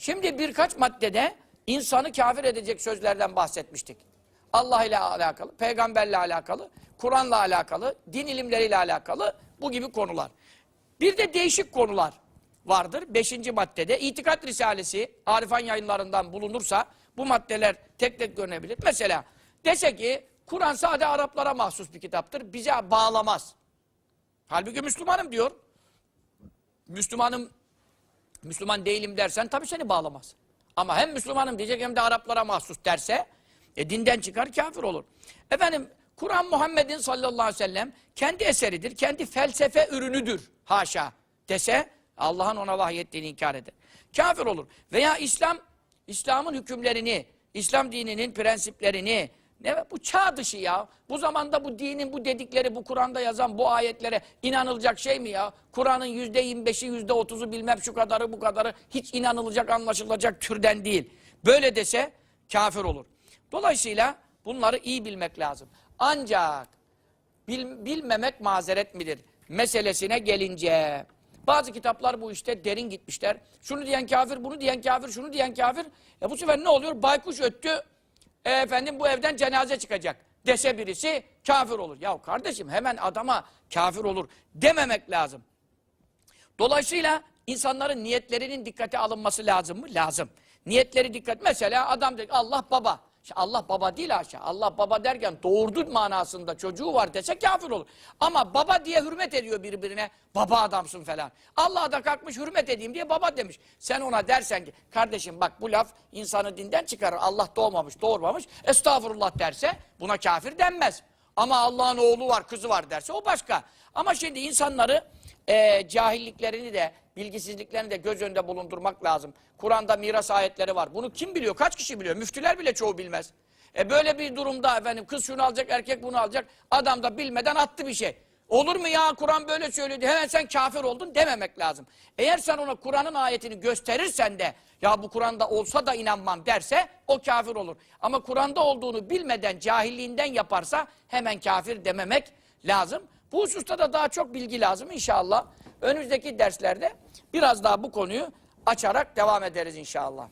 Şimdi birkaç maddede insanı kafir edecek sözlerden bahsetmiştik. Allah ile alakalı, peygamberle alakalı, Kur'an'la alakalı, din ilimleriyle alakalı bu gibi konular. Bir de değişik konular vardır. Beşinci maddede itikat risalesi Arifan yayınlarından bulunursa bu maddeler tek tek görünebilir. Mesela dese ki Kur'an sadece Araplara mahsus bir kitaptır. Bize bağlamaz. Halbuki Müslümanım diyor. Müslümanım Müslüman değilim dersen tabii seni bağlamaz. Ama hem Müslümanım diyecek hem de Araplara mahsus derse e, dinden çıkar kafir olur. Efendim Kur'an Muhammed'in sallallahu aleyhi ve sellem kendi eseridir, kendi felsefe ürünüdür haşa dese Allah'ın ona vahyettiğini inkar eder. Kafir olur. Veya İslam, İslam'ın hükümlerini, İslam dininin prensiplerini, ne bu çağ dışı ya. Bu zamanda bu dinin bu dedikleri, bu Kur'an'da yazan bu ayetlere inanılacak şey mi ya? Kur'an'ın yüzde yirmi beşi, yüzde otuzu bilmem şu kadarı bu kadarı hiç inanılacak, anlaşılacak türden değil. Böyle dese kafir olur. Dolayısıyla bunları iyi bilmek lazım. Ancak bil- bilmemek mazeret midir? Meselesine gelince. Bazı kitaplar bu işte derin gitmişler. Şunu diyen kafir, bunu diyen kafir, şunu diyen kafir. E bu sefer ne oluyor? Baykuş öttü. E efendim bu evden cenaze çıkacak dese birisi kafir olur. Ya kardeşim hemen adama kafir olur dememek lazım. Dolayısıyla insanların niyetlerinin dikkate alınması lazım mı? Lazım. Niyetleri dikkat. Mesela adam ki, Allah baba. Allah baba değil aşağı. Allah baba derken doğurdu manasında çocuğu var dese kafir olur. Ama baba diye hürmet ediyor birbirine. Baba adamsın falan. Allah da kalkmış hürmet edeyim diye baba demiş. Sen ona dersen ki kardeşim bak bu laf insanı dinden çıkarır. Allah doğmamış doğurmamış. Estağfurullah derse buna kafir denmez. Ama Allah'ın oğlu var kızı var derse o başka. Ama şimdi insanları e, cahilliklerini de bilgisizliklerini de göz önünde bulundurmak lazım. Kur'an'da miras ayetleri var. Bunu kim biliyor? Kaç kişi biliyor? Müftüler bile çoğu bilmez. E böyle bir durumda efendim kız şunu alacak, erkek bunu alacak. Adam da bilmeden attı bir şey. Olur mu ya Kur'an böyle söylüyor hemen sen kafir oldun dememek lazım. Eğer sen ona Kur'an'ın ayetini gösterirsen de ya bu Kur'an'da olsa da inanmam derse o kafir olur. Ama Kur'an'da olduğunu bilmeden cahilliğinden yaparsa hemen kafir dememek lazım. Bu hususta da daha çok bilgi lazım inşallah. Önümüzdeki derslerde biraz daha bu konuyu açarak devam ederiz inşallah.